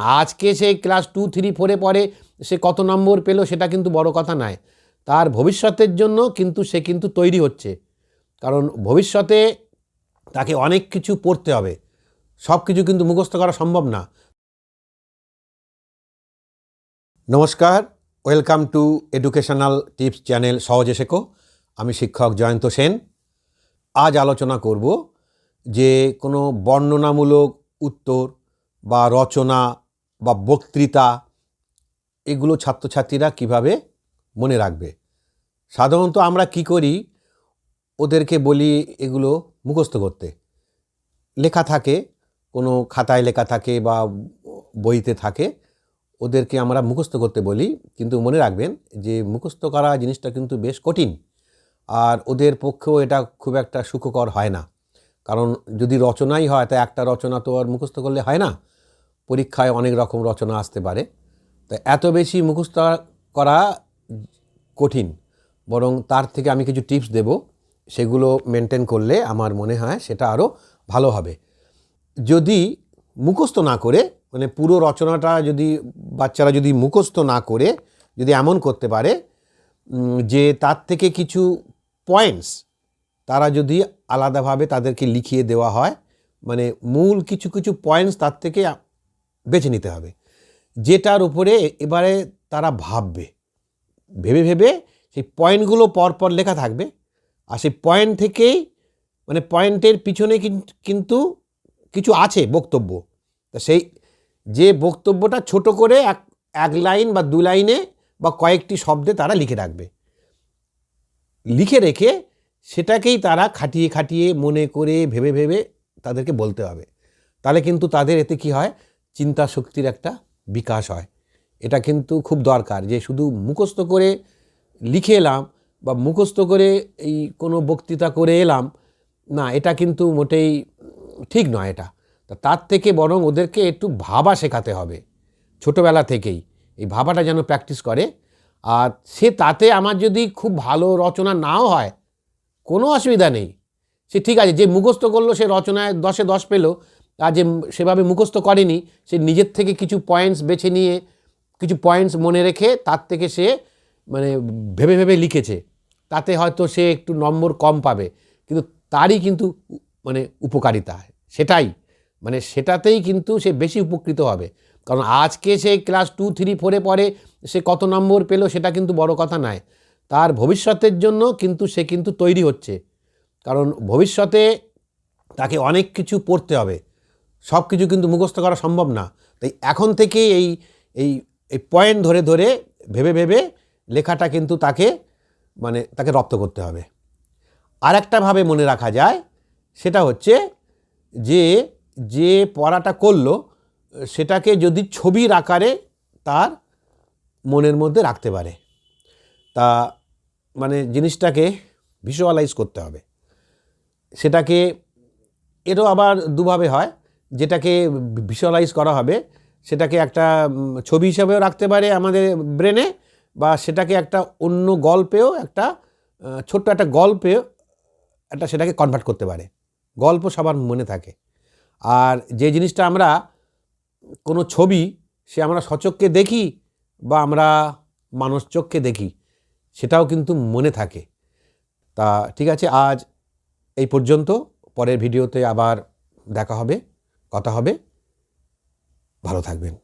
আজকে সে class two, three, ফোরে পড়ে, সে কত নম্বর পেল সেটা কিন্তু বড় কথা নয়। তার ভবিষ্যতের জন্য কিন্তু সে কিন্তু তৈরি হচ্ছে। কারণ ভবিষ্যতে তাকে অনেক কিছু পড়তে হবে। সব কিছু কিন্তু মুখস্থ করা সম্ভব না। নমস্কার, welcome to educational tips channel সহজে শেখো। আমি শিক্ষক জয়ন্ত সেন। আজ আলোচনা করব যে কোনো বর্ণনামূলক উত্তর বা রচনা বা বক্তৃতা, এগুলো ছাত্রছাত্রীরা কীভাবে মনে রাখবে? সাধারণত আমরা কি করি? ওদেরকে বলি এগুলো মুখস্থ করতে। লেখা থাকে, কোনো খাতায় লেখা থাকে বা বইতে থাকে, ওদেরকে আমরা মুখস্থ করতে বলি। কিন্তু মনে রাখবেন যে মুখস্থ করা জিনিসটা কিন্তু বেশ কঠিন। আর ওদের পক্ষেও এটা খুব একটা সুখকর হয় না। কারণ যদি রচনাই হয়, তা একটা রচনা তো আর মুখস্থ করলে হয় না। পরীক্ষায় অনেক রকম রচনা আসতে পারে। তো এত বেশি মুখস্থ করা কঠিন, বরং তার থেকে আমি কিছু টিপস দেব, সেগুলো মেনটেন করলে আমার মনে হয় সেটা আরও ভালো হবে। যদি মুখস্থ না করে মানে পুরো রচনাটা যদি বাচ্চারা যদি মুখস্থ না করে, যদি এমন করতে পারে যে তার থেকে কিছু পয়েন্টস তারা যদি আলাদাভাবে তাদেরকে লিখিয়ে দেওয়া হয় মানে মূল কিছু কিছু পয়েন্টস তার থেকে বেছে নিতে হবে। যেটার উপরে এবারে তারা ভাববে। ভেবে ভেবে সেই পয়েন্টগুলো পরপর লেখা থাকবে। আর সেই পয়েন্ট থেকেই মানে পয়েন্টের পিছনে কিন- কিন্তু কিছু আছে বক্তব্য। তা সেই যে বক্তব্যটা ছোট করে এক এক লাইন বা দু লাইনে বা কয়েকটি শব্দে তারা লিখে রাখবে। লিখে রেখে সেটাকেই তারা খাটিয়ে খাটিয়ে মনে করে ভেবে ভেবে তাদেরকে বলতে হবে। তাহলে কিন্তু তাদের এতে কি হয়? চিন্তা শক্তির একটা বিকাশ হয়। এটা কিন্তু খুব দরকার যে শুধু মুখস্থ করে লিখে এলাম বা মুখস্থ করে এই কোনো বক্তৃতা করে এলাম, না, এটা কিন্তু মোটেই ঠিক নয় এটা। তার থেকে বরং ওদেরকে একটু ভাবা শেখাতে হবে ছোটোবেলা থেকেই। এই ভাবাটা যেন প্র্যাকটিস করে। আর সে তাতে আমার যদি খুব ভালো রচনা নাও হয়, কোনো অসুবিধা নেই। সে ঠিক আছে, যে মুখস্থ করল সে রচনায় দশে দশ পেল যে সেভাবে মুখস্থ করেনি, সে নিজের থেকে কিছু পয়েন্টস বেছে নিয়ে, কিছু পয়েন্টস মনে রেখে তার থেকে সে মানে ভেবে ভেবে লিখেছে। তাতে হয়তো সে একটু নম্বর কম পাবে। কিন্তু তারই কিন্তু মানে উপকারিতা, সেটাই। মানে সেটাতেই কিন্তু সে বেশি উপকৃত হবে। কারণ আজকে সে ক্লাস টু থ্রি ফোরে পরে সে কত নম্বর পেল সেটা কিন্তু বড় কথা নয়। তার ভবিষ্যতের জন্য কিন্তু সে কিন্তু তৈরি হচ্ছে। কারণ ভবিষ্যতে তাকে অনেক কিছু পড়তে হবে। সব কিছু কিন্তু মুখস্থ করা সম্ভব না। তাই এখন থেকেই এই এই এই পয়েন্ট ধরে ধরে ভেবে ভেবে লেখাটা কিন্তু তাকে মানে তাকে রপ্ত করতে হবে। আর একটাভাবে মনে রাখা যায়, সেটা হচ্ছে যে যে পড়াটা করল, সেটাকে যদি ছবির আকারে তার মনের মধ্যে রাখতে পারে। তা মানে জিনিসটাকে ভিজুয়ালাইজ করতে হবে। সেটাকে এরও আবার দুভাবে হয়। যেটাকে ভিজুয়ালাইজ করা হবে, সেটাকে একটা ছবি হিসাবেও রাখতে পারে আমাদের ব্রেনে বা সেটাকে একটা অন্য গল্পেও একটা ছোট্ট একটা গল্পে একটা সেটাকে কনভার্ট করতে পারে। গল্প সবার মনে থাকে। আর যে জিনিসটা আমরা কোনো ছবি সে আমরা সচক্ষে দেখি বা আমরা মানুষ চোখকে দেখি, সেটাও কিন্তু মনে থাকে। তা ঠিক আছে, আজ এই পর্যন্ত। পরের ভিডিওতে আবার দেখা হবে। কথা হবে। ভালো থাকবেন।